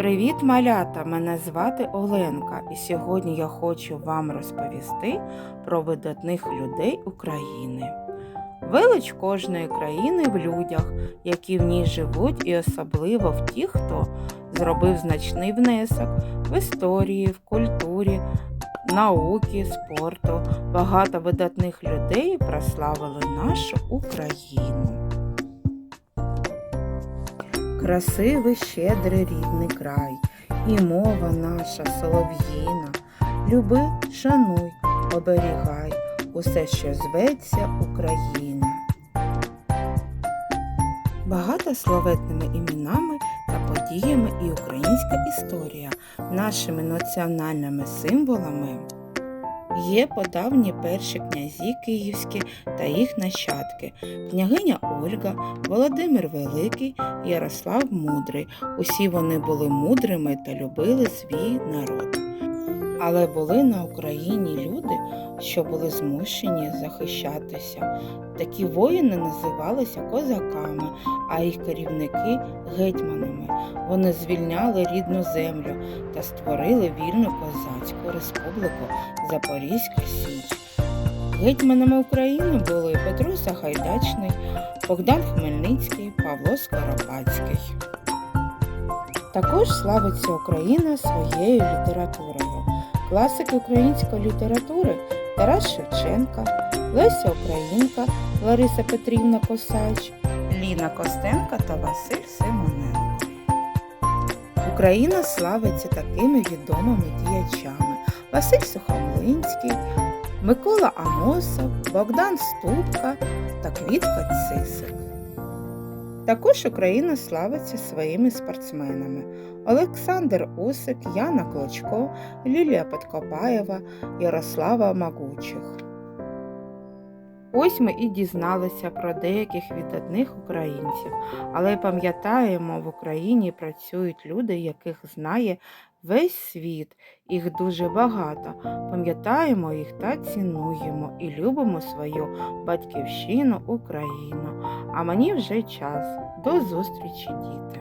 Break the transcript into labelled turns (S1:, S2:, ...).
S1: Привіт, малята! Мене звати Оленка, і сьогодні я хочу вам розповісти про видатних людей України. Велич кожної країни в людях, які в ній живуть, і особливо в тих, хто зробив значний внесок в історії, в культурі, науки, спорту. Багато видатних людей прославили нашу Україну. Красивий, щедрий рідний край, і мова наша солов'їна. Люби, шануй, оберігай усе, що зветься Україна. Багато славетними іменами та подіями і українська історія нашими національними символами є подавні перші князі київські та їх нащадки, княгиня Ольга, Володимир Великий, Ярослав Мудрий. Усі вони були мудрими та любили свій народ. Але були на Україні люди, що були змушені захищатися. Такі воїни називалися козаками, а їх керівники гетьманами. Вони звільняли рідну землю та створили вільну козацьку республіку Запорізька Січ. Гетьманами України були Петро Сагайдачний, Богдан Хмельницький, Павло Скоропадський. Також славиться Україна своєю літературою. Класики української літератури Тарас Шевченка, Леся Українка, Лариса Петрівна Косач, Ліна Костенка та Василь Симоненко. Україна славиться такими відомими діячами Василь Сухомлинський, Микола Амосов, Богдан Ступка та Квітка Цисик. Також Україна славиться своїми спортсменами Олександр Усик, Яна Клочко, Лілія Подкопаєва, Ярослава Магучих. Ось ми і дізналися про деяких видатних українців, але пам'ятаємо, в Україні працюють люди, яких знає весь світ, їх дуже багато. Пам'ятаємо їх та цінуємо і любимо свою батьківщину Україну. А мені вже час. До зустрічі, діти!